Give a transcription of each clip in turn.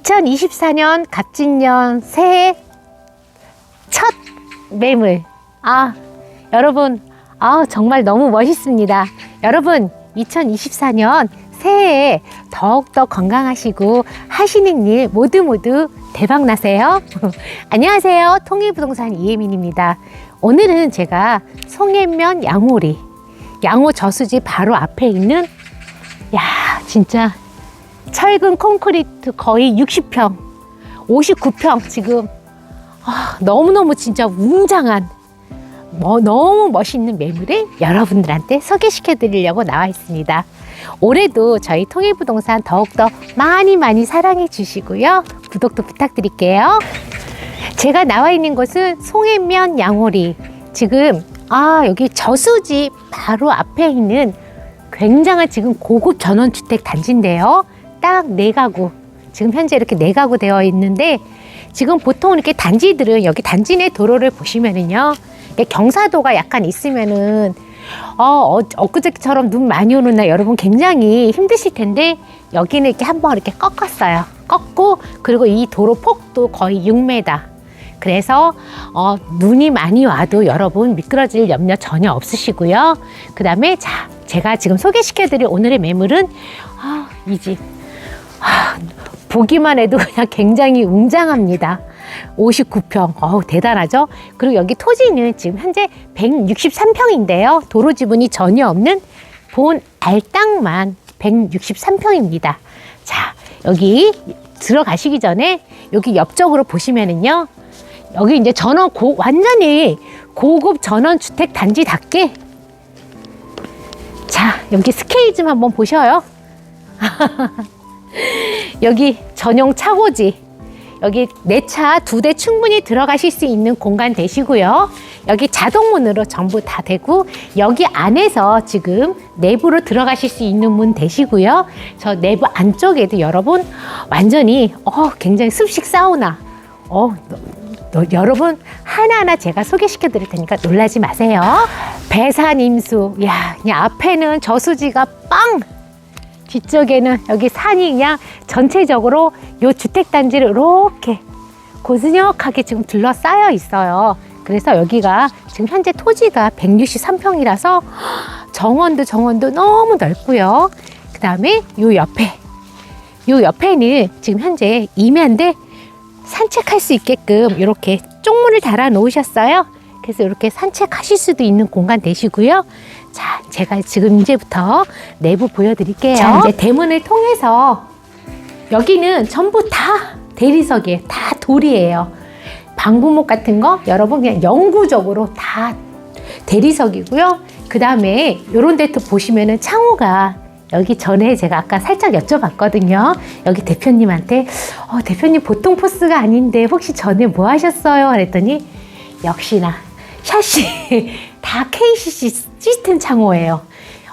2024년 갑진년 새해 첫 매물. 아, 여러분, 아, 정말 너무 멋있습니다. 여러분, 2024년 새해에 더욱더 건강하시고 하시는 일 모두 모두 대박 나세요. 안녕하세요. 통일부동산 이혜민입니다. 오늘은 제가 송해면 양호리, 양호 저수지 바로 앞에 있는 야, 진짜 철근 콘크리트 거의 60평, 59평 지금 아, 너무너무 진짜 웅장한 뭐, 너무 멋있는 매물을 여러분들한테 소개시켜 드리려고 나와 있습니다. 올해도 저희 통일부동산 더욱더 많이 많이 사랑해 주시고요. 구독도 부탁드릴게요. 제가 나와 있는 곳은 송해면 양호리. 지금 아 여기 저수지 바로 앞에 있는 굉장한 지금 고급 전원주택 단지인데요. 딱 네 가구. 지금 현재 이렇게 네 가구 되어 있는데 지금 보통 이렇게 단지들은 여기 단지 내 도로를 보시면은요. 경사도가 약간 있으면은 어, 어 엊그저께처럼 눈 많이 오는 날 여러분 굉장히 힘드실 텐데 여기는 이렇게 한번 이렇게 꺾었어요. 꺾고 그리고 이 도로 폭도 거의 6m. 그래서 어, 눈이 많이 와도 여러분 미끄러질 염려 전혀 없으시고요. 그 다음에 자 제가 지금 소개시켜드릴 오늘의 매물은 아, 이 집. 아, 보기만 해도 그냥 굉장히 웅장합니다. 59평. 어우, 대단하죠? 그리고 여기 토지는 지금 현재 163평인데요. 도로 지분이 전혀 없는 본 알땅만 163평입니다. 자, 여기 들어가시기 전에 여기 옆쪽으로 보시면은요. 여기 이제 전원 고, 완전히 고급 전원 주택 단지답게 자, 여기 스케일 좀 한번 보셔요. 여기 전용 차고지. 여기 네차두 대 충분히 들어가실 수 있는 공간 되시고요. 여기 자동문으로 전부 다 되고 여기 안에서 지금 내부로 들어가실 수 있는 문 되시고요. 저 내부 안쪽에도 여러분 완전히 어 굉장히 습식 사우나. 어 너, 너, 여러분 하나하나 제가 소개시켜 드릴 테니까 놀라지 마세요. 배산 임수. 야, 그냥 앞에는 저수지가 빵 뒤쪽에는 여기 산이 그냥 전체적으로 요 주택단지를 이렇게 고즈넉하게 지금 둘러싸여 있어요. 그래서 여기가 지금 현재 토지가 163평이라서 정원도 정원도 너무 넓고요. 그 다음에 요 옆에, 요 옆에는 지금 현재 임야인데 산책할 수 있게끔 이렇게 쪽문을 달아 놓으셨어요. 그래서 이렇게 산책하실 수도 있는 공간 되시고요. 자, 제가 지금 이제부터 내부 보여드릴게요. 자, 이제 대문을 통해서 여기는 전부 다 대리석이에요. 다 돌이에요. 방부목 같은 거 여러분 그냥 영구적으로 다 대리석이고요. 그 다음에 요런 데도 보시면은 창호가 여기 전에 제가 아까 살짝 여쭤봤거든요. 여기 대표님한테 어, 대표님 보통 포스가 아닌데 혹시 전에 뭐 하셨어요? 그랬더니 역시나 샤시 다 KCC 시스템 창호예요.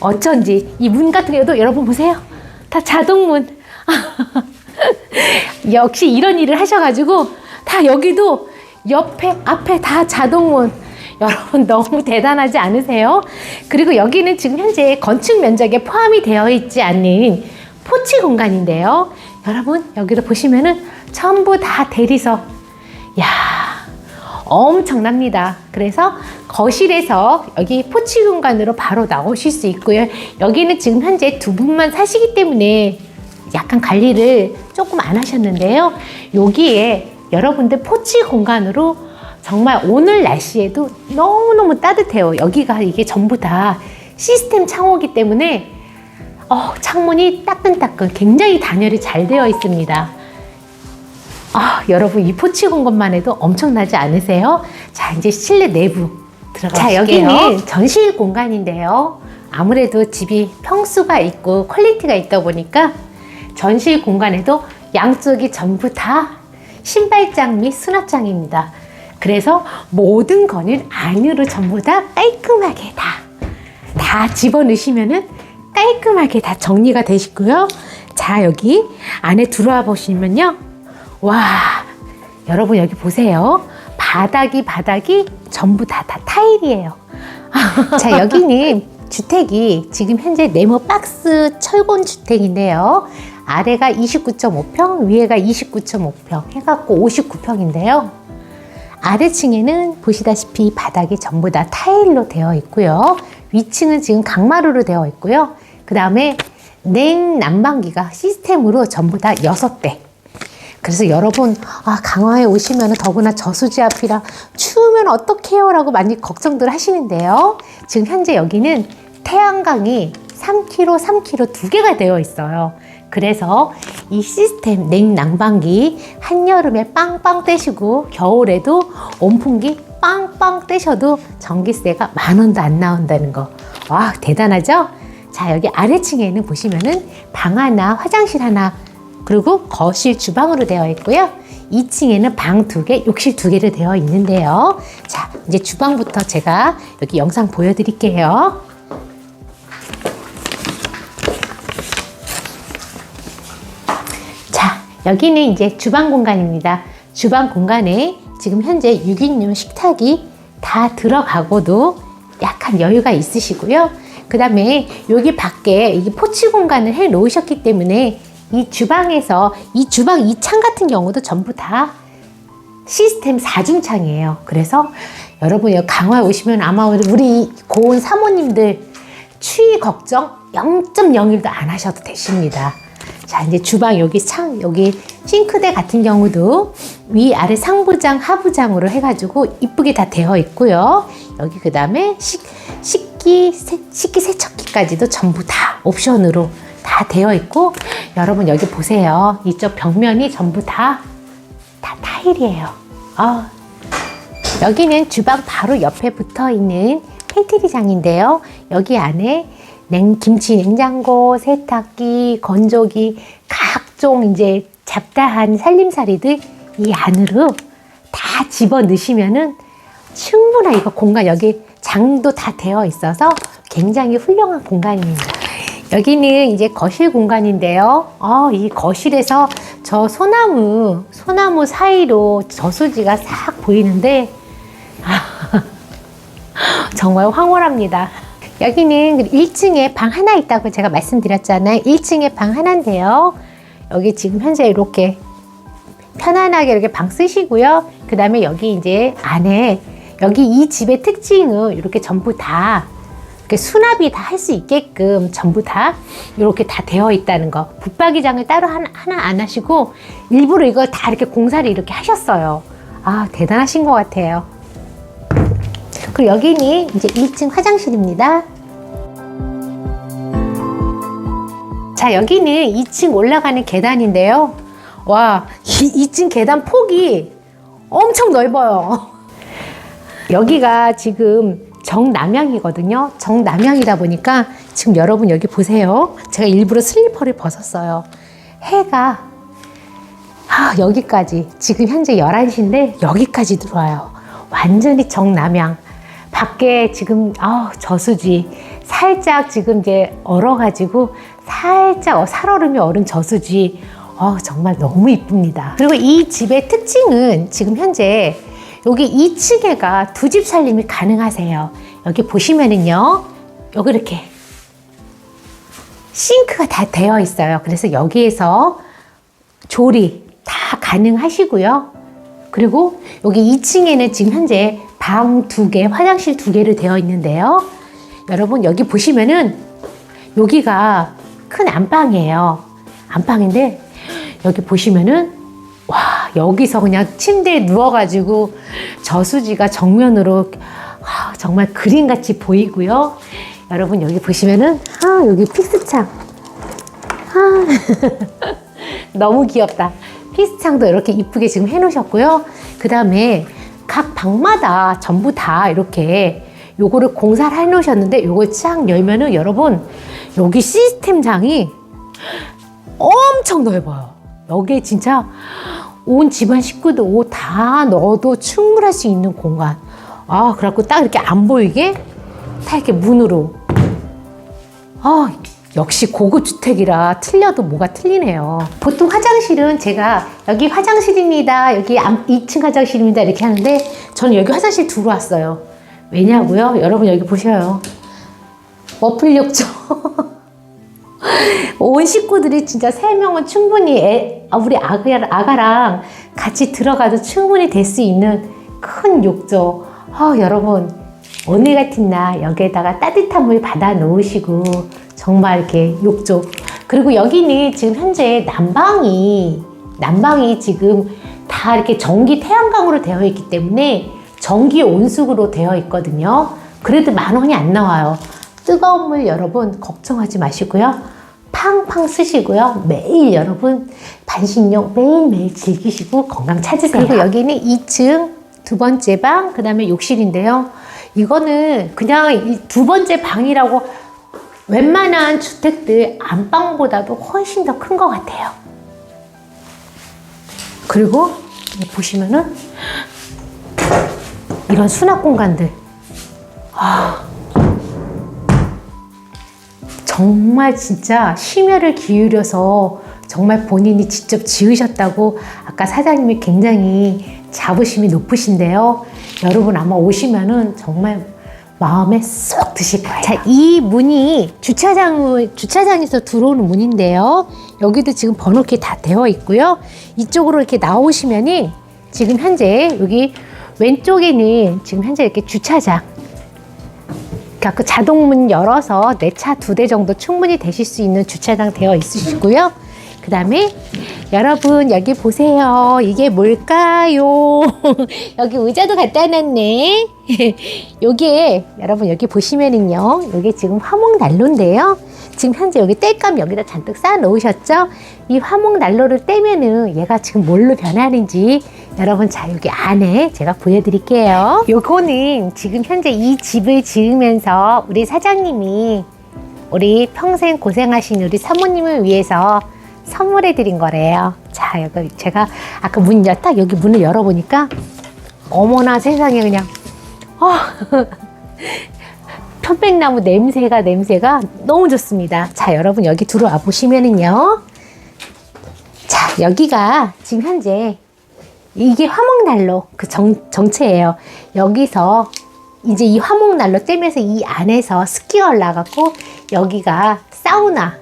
어쩐지 이 문 같은 경우도 여러분 보세요. 다 자동문. 역시 이런 일을 하셔가지고 다 여기도 옆에 앞에 다 자동문. 여러분 너무 대단하지 않으세요? 그리고 여기는 지금 현재 건축 면적에 포함이 되어 있지 않는 포치 공간인데요. 여러분 여기도 보시면은 전부 다 대리석. 야 엄청납니다. 그래서 거실에서 여기 포치 공간으로 바로 나오실 수 있고요. 여기는 지금 현재 두 분만 사시기 때문에 약간 관리를 조금 안 하셨는데요. 여기에 여러분들 포치 공간으로 정말 오늘 날씨에도 너무너무 따뜻해요. 여기가 이게 전부 다 시스템 창호기 때문에 어, 창문이 따끈따끈 굉장히 단열이 잘 되어 있습니다. 아, 여러분 이 포치 공간만 해도 엄청나지 않으세요? 자, 이제 실내 내부 들어가 자, 여기는 전실 공간인데요. 아무래도 집이 평수가 있고 퀄리티가 있다 보니까 전실 공간에도 양쪽이 전부 다 신발장 및 수납장입니다. 그래서 모든 거는 안으로 전부 다 깔끔하게 다, 다 집어넣으시면은 깔끔하게 다 정리가 되시고요. 자, 여기 안에 들어와 보시면요. 와, 여러분 여기 보세요. 바닥이 바닥이 전부 다, 다 타일이에요. 자, 여기는 주택이 지금 현재 네모 박스 철골 주택인데요. 아래가 29.5평, 위에가 29.5평 해갖고 59평인데요. 아래층에는 보시다시피 바닥이 전부 다 타일로 되어 있고요. 위층은 지금 강마루로 되어 있고요. 그 다음에 냉 난방기가 시스템으로 전부 다 6대. 그래서 여러분, 아, 강화에 오시면 더구나 저수지 앞이라 추우면 어떡해요? 라고 많이 걱정들 하시는데요. 지금 현재 여기는 태양광이 3kg, 3kg 두 개가 되어 있어요. 그래서 이 시스템 냉난방기 한여름에 빵빵 떼시고 겨울에도 온풍기 빵빵 떼셔도 전기세가 만 원도 안 나온다는 거. 와, 대단하죠? 자, 여기 아래층에는 보시면은 방 하나, 화장실 하나, 그리고 거실, 주방으로 되어 있고요. 2층에는 방 두 개, 욕실 두 개로 되어 있는데요. 자, 이제 주방부터 제가 여기 영상 보여드릴게요. 자, 여기는 이제 주방 공간입니다. 주방 공간에 지금 현재 6인용 식탁이 다 들어가고도 약간 여유가 있으시고요. 그 다음에 여기 밖에 이게 포치 공간을 해 놓으셨기 때문에 이 주방에서 이 주방 이 창 같은 경우도 전부 다 시스템 4중 창이에요. 그래서 여러분 여기 강화에 오시면 아마 우리 고온 사모님들 추위 걱정 0.01도 안 하셔도 되십니다. 자, 이제 주방 여기 창, 여기 싱크대 같은 경우도 위, 아래 상부장, 하부장으로 해가지고 이쁘게 다 되어 있고요. 여기 그 다음에 식, 식기, 세, 식기 세척기까지도 전부 다 옵션으로 다 되어 있고, 여러분 여기 보세요. 이쪽 벽면이 전부 다, 다 타일이에요. 아, 여기는 주방 바로 옆에 붙어 있는 팬트리장인데요. 여기 안에 냉, 김치 냉장고, 세탁기, 건조기, 각종 이제 잡다한 살림살이들 이 안으로 다 집어 넣으시면은 충분한 이거 공간 여기 장도 다 되어 있어서 굉장히 훌륭한 공간입니다. 여기는 이제 거실 공간인데요. 어, 이 거실에서 저 소나무, 소나무 사이로 저수지가 싹 보이는데 정말 황홀합니다. 여기는 1층에 방 하나 있다고 제가 말씀드렸잖아요. 1층에 방 하나인데요. 여기 지금 현재 이렇게 편안하게 이렇게 방 쓰시고요. 그 다음에 여기 이제 안에 여기 이 집의 특징은 이렇게 전부 다 수납이 다 할 수 있게끔 전부 다 이렇게 다 되어 있다는 거. 붙박이장을 따로 하나, 하나 안 하시고 일부러 이걸 다 이렇게 공사를 이렇게 하셨어요. 아, 대단하신 것 같아요. 그리고 여기는 이제 1층 화장실입니다. 자, 여기는 2층 올라가는 계단인데요. 와, 이 2층 계단 폭이 엄청 넓어요. 여기가 지금 정남향이거든요. 정남향이다 보니까 지금 여러분 여기 보세요. 제가 일부러 슬리퍼를 벗었어요. 해가 아, 여기까지 지금 현재 11시인데 여기까지 들어와요. 완전히 정남향. 밖에 지금 아 저수지 살짝 지금 이제 얼어가지고 살짝 어, 살얼음이 얼은 저수지 어, 정말 너무 이쁩니다. 그리고 이 집의 특징은 지금 현재 여기 2층에가 두 집 살림이 가능하세요. 여기 보시면은요, 여기 이렇게 싱크가 다 되어 있어요. 그래서 여기에서 조리 다 가능하시고요. 그리고 여기 2층에는 지금 현재 방 두 개, 화장실 두 개로 되어 있는데요. 여러분 여기 보시면은 여기가 큰 안방이에요. 안방인데 여기 보시면은 와 여기서 그냥 침대에 누워가지고 저수지가 정면으로 아, 정말 그림같이 보이고요. 여러분 여기 보시면은 아 여기 픽스창 아 너무 귀엽다. 피스창도 이렇게 이쁘게 지금 해놓으셨고요. 그 다음에 각 방마다 전부 다 이렇게 요거를 공사를 해놓으셨는데 요걸 쫙 열면은 여러분 여기 시스템장이 엄청 넓어요. 여기에 진짜 온 집안 식구들 옷다 넣어도 충분할 수 있는 공간. 아, 그래갖고 딱 이렇게 안 보이게 다 이렇게 문으로. 아, 역시 고급 주택이라 틀려도 뭐가 틀리네요. 보통 화장실은 제가 여기 화장실입니다. 여기 2층 화장실입니다. 이렇게 하는데 저는 여기 화장실 들어왔어요. 왜냐고요? 여러분 여기 보셔요. 머플 욕조. 온 식구들이 진짜 세 명은 충분히 애, 아, 우리 아가, 아가 랑 같이 들어가도 충분히 될 수 있는 큰 욕조. 아, 여러분 오늘 같은 날 여기에다가 따뜻한 물 받아 놓으시고 정말 이렇게 욕조. 그리고 여기는 지금 현재 난방이 난방이 지금 다 이렇게 전기 태양광으로 되어 있기 때문에 전기 온수구로 되어 있거든요. 그래도 만 원이 안 나와요. 뜨거운 물 여러분 걱정하지 마시고요. 팡팡 쓰시고요. 매일 여러분 반신욕 매일매일 즐기시고 건강 찾으세요. 그리고 여기는 2층 두 번째 방, 그 다음에 욕실인데요. 이거는 그냥 이두 번째 방이라고 웬만한 주택들 안방보다도 훨씬 더 큰 것 같아요. 그리고 보시면은 이런 수납 공간들. 아, 정말 진짜 심혈을 기울여서 정말 본인이 직접 지으셨다고 아까 사장님이 굉장히 자부심이 높으신데요. 여러분 아마 오시면은 정말 마음에 쏙 드실 거예요. 자, 이 문이 주차장, 주차장에서 들어오는 문인데요. 여기도 지금 번호키 다 되어 있고요. 이쪽으로 이렇게 나오시면은 지금 현재 여기 왼쪽에는 지금 현재 이렇게 주차장. 그러니까 그 자동문 열어서 내 차 두 대 정도 충분히 되실 수 있는 주차장 되어 있으시고요. 그 다음에 여러분 여기 보세요. 이게 뭘까요? 여기 의자도 갖다 놨네. 요게 여러분 여기 보시면은요. 요게 지금 화목 난로인데요. 지금 현재 여기 땔감 여기다 잔뜩 쌓아 놓으셨죠? 이 화목 난로를 떼면은 얘가 지금 뭘로 변하는지 여러분 자 여기 안에 제가 보여드릴게요. 요거는 지금 현재 이 집을 지으면서 우리 사장님이 우리 평생 고생하신 우리 사모님을 위해서 선물해 드린 거래요. 자, 여기 제가 아까 문 열, 딱 여기 문을 열어보니까 어머나 세상에 그냥, 어, 편백나무 냄새가, 냄새가 너무 좋습니다. 자, 여러분 여기 들어와 보시면은요. 자, 여기가 지금 현재 이게 화목난로 그 정, 정체예요. 여기서 이제 이 화목난로 떼면서 이 안에서 습기가 올라가고 여기가 사우나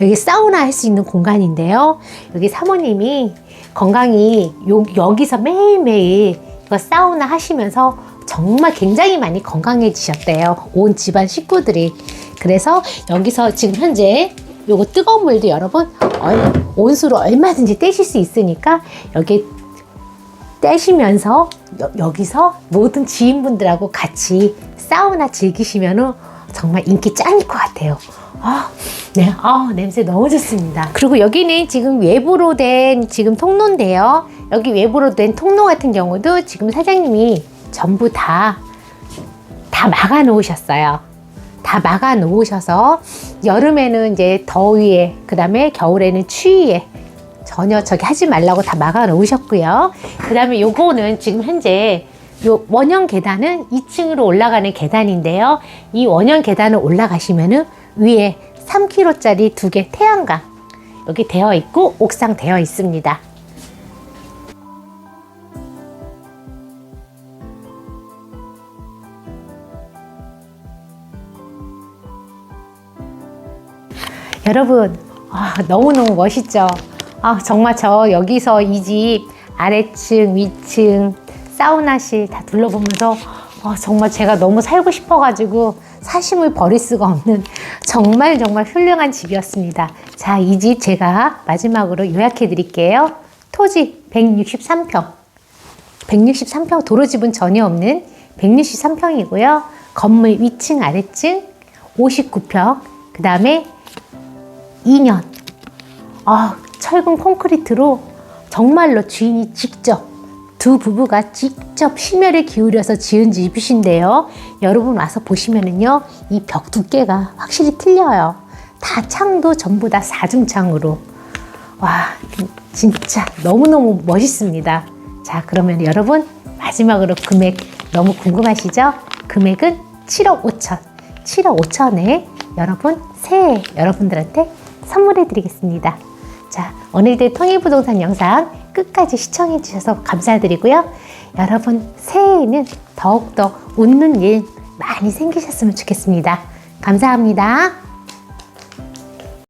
여기 사우나 할 수 있는 공간인데요. 여기 사모님이 건강히 요, 여기서 매일매일 이거 사우나 하시면서 정말 굉장히 많이 건강해지셨대요. 온 집안 식구들이. 그래서 여기서 지금 현재 요거 뜨거운 물도 여러분 얼- 온수로 얼마든지 떼실 수 있으니까 여기 떼시면서 여, 기서 모든 지인분들하고 같이 사우나 즐기시면은 정말 인기 짱일 것 같아요. 아, 네, 아, 냄새 너무 좋습니다. 그리고 여기는 지금 외부로 된 지금 통로인데요. 여기 외부로 된 통로 같은 경우도 지금 사장님이 전부 다, 다 막아 놓으셨어요. 다 막아 놓으셔서 여름에는 이제 더위에, 그 다음에 겨울에는 추위에 전혀 저기 하지 말라고 다 막아 놓으셨고요. 그 다음에 요거는 지금 현재 요 원형 계단은 2층으로 올라가는 계단인데요. 이 원형 계단을 올라가시면은 위에 3kg짜리 두 개 태양광 여기 되어 있고 옥상 되어 있습니다. 여러분 아, 너무너무 멋있죠? 아, 정말 저 여기서 이 집 아래층, 위층, 사우나실 다 둘러보면서 아, 정말 제가 너무 살고 싶어가지고 사심을 버릴 수가 없는 정말 정말 훌륭한 집이었습니다. 자, 이 집 제가 마지막으로 요약해 드릴게요. 토지 163평. 163평 도로집은 전혀 없는 163평이고요. 건물 위층, 아래층 59평. 그 다음에 2년. 아, 철근 콘크리트로 정말로 주인이 직접 두 부부가 직접 심혈을 기울여서 지은 집이신데요. 여러분 와서 보시면은요, 이 벽 두께가 확실히 틀려요. 다 창도 전부 다 사중창으로. 와, 진짜 너무너무 멋있습니다. 자, 그러면 여러분, 마지막으로 금액 너무 궁금하시죠? 금액은 7억 5천. 7억 5천에 여러분, 새해 여러분들한테 선물해 드리겠습니다. 자, 오늘도 통일부동산 영상 끝까지 시청해 주셔서 감사드리고요. 여러분, 새해에는 더욱더 웃는 일 많이 생기셨으면 좋겠습니다. 감사합니다.